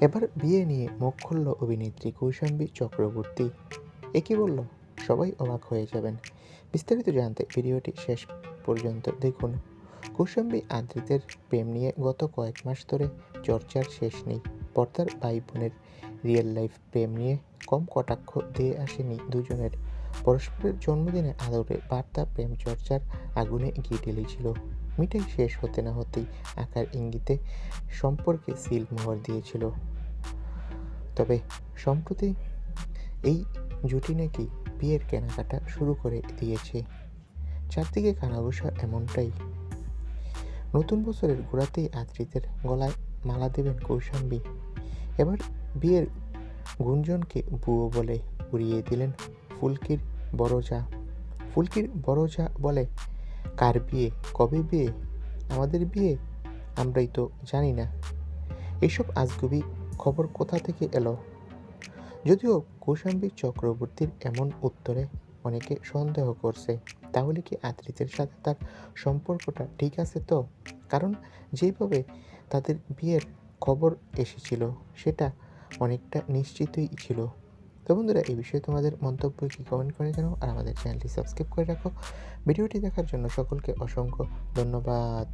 এবার বিয়ে নিয়ে মুখ খুলল অভিনেত্রী কৌশাম্বী চক্রবর্তী। এ কি বলল? সবাই অবাক হয়ে যাবেন। বিস্তারিত জানতে ভিডিওটি শেষ পর্যন্ত দেখুন। কৌশাম্বী আদ্রিতের প্রেম নিয়ে গত কয়েক মাস ধরে চর্চার শেষ নেই। পর্দার ভাই বোনের রিয়েল লাইফ প্রেম নিয়ে কম কটাক্ষ দিয়ে আসেনি দুজনের। পরস্পরের জন্মদিনে আদরে বার্তা প্রেম চর্চার আগুনে গিয়ে ঢেলেছিল। মিটাই শেষ হতে না হতেই আকার ইঙ্গিতে সম্পর্কে সিল মোহর দিয়েছিল। তবে সম্প্রতি এই জুটি নাকি বিয়ের কেনাকাটা শুরু করে দিয়েছে। চারদিকে কানাঘুষা এমনটাই। নতুন বছরের গোড়াতেই আদ্রিতের গলায় মালা দেবেন কৌশাম্বী। এবার বিয়ের গুঞ্জনকে বুয়ো বলে উড়িয়ে দিলেন ফুলকির বড় যা ফুলকির বড় যা বলে কার বিয়ে? কবে বিয়ে? আমাদের বিয়ে? আমরাই তো জানি না। এসব আজগুবি খবর কোথা থেকে এলো? যদিও কৌশাম্বী চক্রবর্তীর এমন উত্তরে অনেকে সন্দেহ করছে। তাহলে কি আদ্রিতের সাথে তার সম্পর্কটা ঠিক আছে তো? কারণ যেইভাবে তাদের বিয়ের খবর এসেছিল, সেটা অনেকটা নিশ্চিতই ছিল। তো বন্ধুরা, এই বিষয়ে তোমাদের মন্তব্য কি কমেন্ট করে জানো আর আমাদের চ্যানেলটি সাবস্ক্রাইব করে রাখো। ভিডিওটি দেখার জন্য সকলকে অসংখ্য ধন্যবাদ।